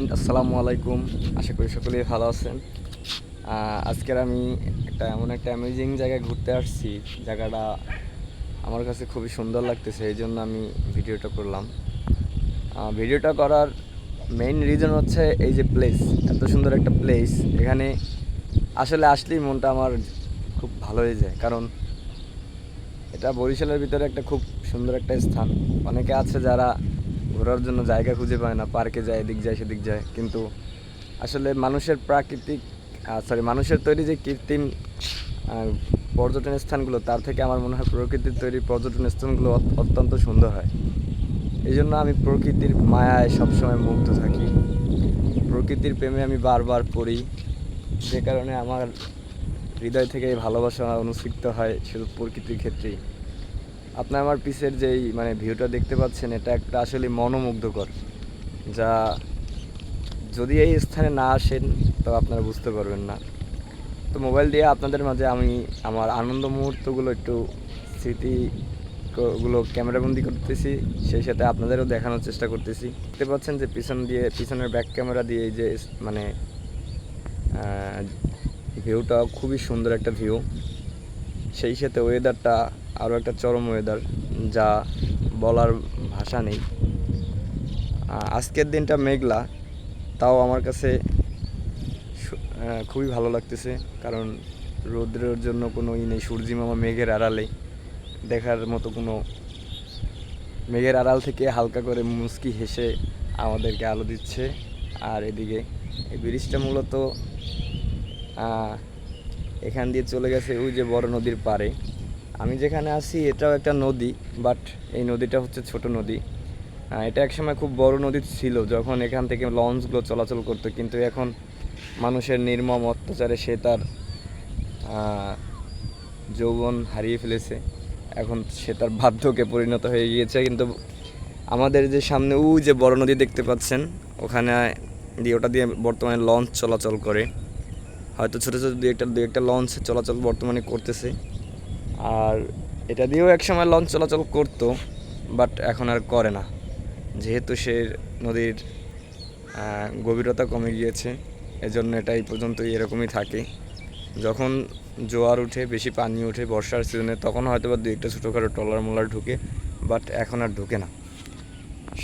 Friend, আসসালামু আলাইকুম। আশা করি সকলেই ভালো আছেন। আজকের আমি একটা এমন একটা অ্যামেজিং জায়গায় ঘুরতে আসছি। জায়গাটা আমার কাছে খুবই সুন্দর লাগতেছে, এই জন্য আমি ভিডিওটা করলাম। ভিডিওটা করার মেইন রিজন হচ্ছে এই যে প্লেস এত সুন্দর একটা প্লেস এখানে আসলে আসলেই মনটা আমার খুব ভালো হয়ে যায়। কারণ এটা বরিশালের ভিতরে একটা খুব সুন্দর একটা স্থান। অনেকে আছে যারা ঘোরার জন্য জায়গা খুঁজে পায় না পার্কে যায়, এদিক যায়, সেদিক যায়। কিন্তু আসলে মানুষের প্রাকৃতিক সরি মানুষের তৈরি যে কৃত্রিম পর্যটন স্থানগুলো, তার থেকে আমার মনে হয় প্রকৃতির তৈরি পর্যটন স্থানগুলো অত্যন্ত সুন্দর হয়। এই জন্য আমি প্রকৃতির মায়ায় সবসময় মুগ্ধ থাকি। প্রকৃতির প্রেমে আমি বারবার পড়ি। যে কারণে আমার হৃদয় থেকে ভালোবাসা অনুসৃত হয় শুধু প্রকৃতির ক্ষেত্রেই। আপনি আমার পিসের যেই মানে ভিউটা দেখতে পাচ্ছেন, এটা একটা আসলে মনোমুগ্ধকর, যা যদি এই স্থানে না আসেন তো আপনারা বুঝতে পারবেন না। তো মোবাইল দিয়ে আপনাদের মাঝে আমি আমার আনন্দ মুহূর্তগুলো একটু স্মৃতি ক- গুলো ক্যামেরাবন্দি করতেছি, সেই সাথে আপনাদেরও দেখানোর চেষ্টা করতেছি। দেখতে পাচ্ছেন যে পিছন দিয়ে, পিছনের ব্যাক ক্যামেরা দিয়ে এই যে মানে ভিউটা খুবই সুন্দর একটা ভিউ সেই সাথে ওয়েদারটা আরও একটা চরম ওয়েদার যা বলার ভাষা নেই। আজকের দিনটা মেঘলা, তাও আমার কাছে খুবই ভালো লাগতেছে, কারণ রৌদ্রের জন্য কোনো ই নেই, সূর্যি মামা মেঘের আড়ালে দেখার মতো কোনো মেঘের আড়াল থেকে হালকা করে মুচকি হেসে আমাদেরকে আলো দিচ্ছে। আর এদিকে এই ব্রিজটা মূলত এখান দিয়ে চলে গেছে ওই যে বড় নদীর পাড়ে। আমি যেখানে আছি, এটাও একটা নদী বাট এই নদীটা হচ্ছে ছোট নদী। এটা একসময় খুব বড় নদী ছিল, যখন এখান থেকে লঞ্চগুলো চলাচল করতো, কিন্তু এখন মানুষের নির্মম অত্যাচারে সে তার যৌবন হারিয়ে ফেলেছে। এখন সে তার বাধ্যকে পরিণত হয়ে গিয়েছে, কিন্তু আমাদের যে সামনে ওই যে বড় নদী দেখতে পাচ্ছেন, ওখানে দিয়ে ওটা দিয়ে বর্তমানে লঞ্চ চলাচল করে। হয়তো ছোটো ছোটো দু একটা দু একটা লঞ্চ চলাচল বর্তমানে করতেছে। আর এটা দিয়েও একসময় লঞ্চ চলাচল করতো বাট এখন আর করে না। যেহেতু সে নদীর গভীরতা কমে গিয়েছে, এজন্য এটা এই পর্যন্ত এরকমই থাকে। যখন জোয়ার উঠে, বেশি পানি উঠে বর্ষার সিজনে তখন হয়তো বা দু একটা ছোটোখাটো টলার মোলার ঢুকে বাট এখন আর ঢুকে না।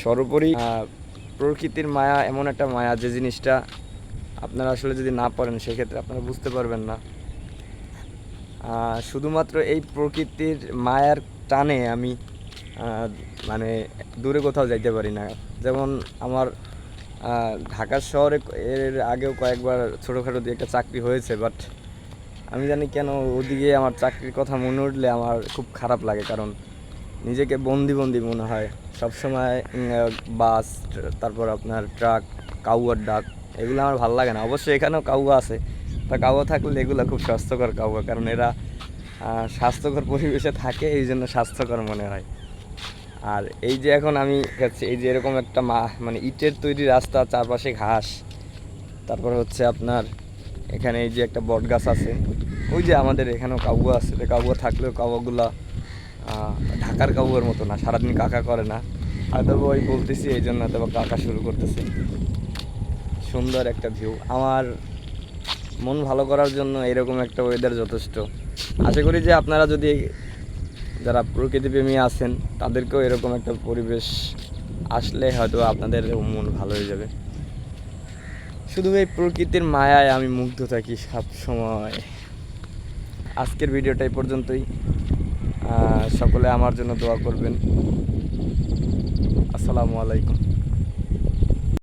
সর্বোপরি প্রকৃতির মায়া এমন একটা মায়া যে জিনিসটা আপনারা আসলে যদি না পারেন সেক্ষেত্রে আপনারা বুঝতে পারবেন না। শুধুমাত্র এই প্রকৃতির মায়ার টানে আমি মানে দূরে কোথাও যাইতে পারি না। যেমন আমার ঢাকা শহরে এর আগেও কয়েকবার ছোটোখাটো দিয়ে একটা চাকরি হয়েছে বাট আমি জানি কেন ওদিকে আমার চাকরির কথা মনে উঠলে আমার খুব খারাপ লাগে, কারণ নিজেকে বন্দি বন্দি মনে হয়। সবসময় বাস তারপর আপনার ট্রাক কাউয়ার ডাক এগুলো আমার ভালো লাগে না। অবশ্যই এখানেও কাউয়া আছে তা কাউয়া থাকলে এগুলো খুব স্বাস্থ্যকর কাউয়া কারণ এরা স্বাস্থ্যকর পরিবেশে থাকে এই জন্য স্বাস্থ্যকর মনে হয়। আর এই যে এখন আমি দেখাচ্ছি এই যে এরকম একটা মা মানে ইটের তৈরি রাস্তা, চারপাশে ঘাস, তারপর হচ্ছে আপনার এখানে এই যে একটা বট গাছ আছে, ওই যে আমাদের এখানেও কাউয়া আছে, তো কাউয়া থাকলেও কাউয়াগুলা ঢাকার কাউয়ার মতো না, সারাদিন কাকা করে না। হয়তো ওই বলতেছি এই জন্য হয়তো কাকা শুরু করতেছে। সুন্দর একটা ভিউ আমার মন ভালো করার জন্য এরকম একটা ওয়েদার যথেষ্ট। আশা করি যে আপনারা যদি যারা প্রকৃতিপ্রেমী আছেন, তাদেরকেও এরকম একটা পরিবেশ আসলে হয়তো আপনাদের মন ভালো হয়ে যাবে। শুধু এই প্রকৃতির মায়ায় আমি মুগ্ধ থাকি সব সময় আজকের ভিডিওটা এই পর্যন্তই। সকলে আমার জন্য দোয়া করবেন। আসসালামু আলাইকুম।